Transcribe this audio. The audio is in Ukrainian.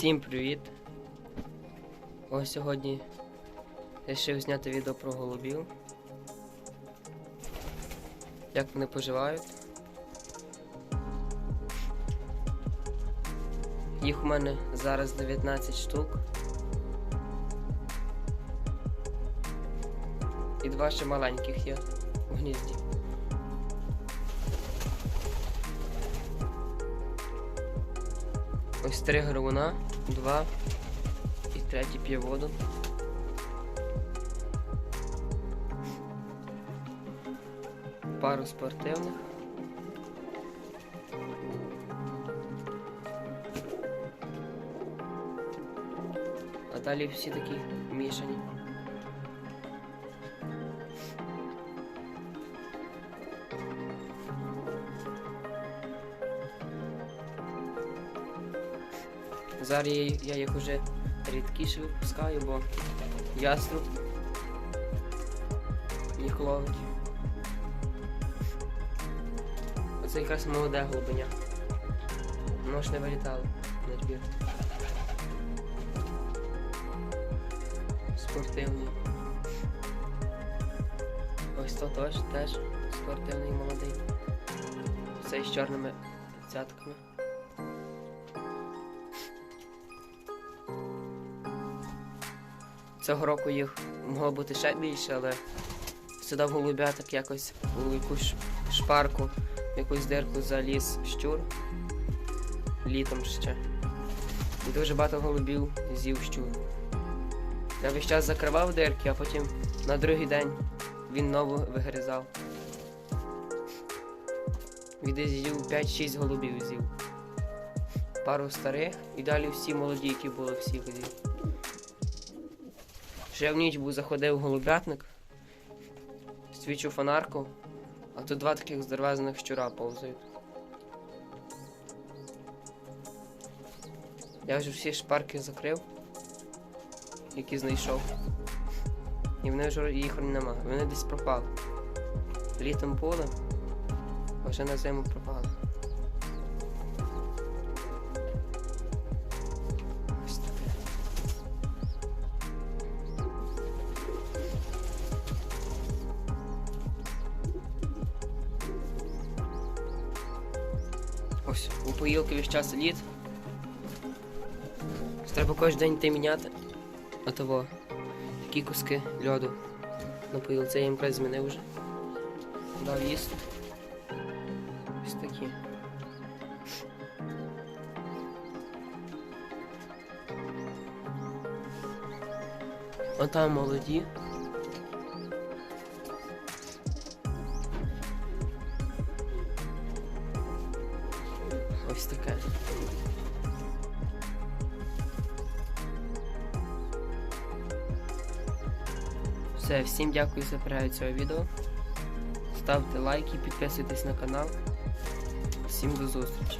Всім привіт! Ось сьогодні вирішив зняти відео про голубів. Як вони поживають. Їх у мене зараз 19 штук. І два ще маленьких є у гнізді. Ось три гривуна, два і третій п'є воду. Пару спортивних. А далі всі такі мішані. Зараз я, їх уже рідкіше випускаю, бо яструб їх ловить. Оце якраз молоде глибиня. Воно ж не вилітало на двір. Спортивний. Ось то теж, теж спортивний молодий. Цей з чорними цятками. Цього року їх могло бути ще більше, але сюди в голубяток якось у якусь шпарку, в якусь дирку заліз щур літом ще. І дуже багато голубів з'їв щур. Я весь час закривав дирки, а потім на другий день він нову вигризав. Віде з'їв 5-6 голубів з'їв. Пару старих і далі всі молоді, які були всі з'їв. Я в ніч був заходив голубятник, свічу фонарку, а тут два таких здоровезних щура повзають. Я вже всі шпарки закрив, які знайшов. І вони вже їх нема. Вони десь пропали. Літом були, а вже на зиму пропали. Ось, у поїлки весь час лід. Треба кожен день йти міняти. А того, які куски льоду на поїлці я їм прес змінив вже. Дав їсти. Ось такі. Отам молоді. Ось таке. Все, всім дякую за перегляд цього відео. Ставте лайки, підписуйтесь на канал. Всім до зустрічі.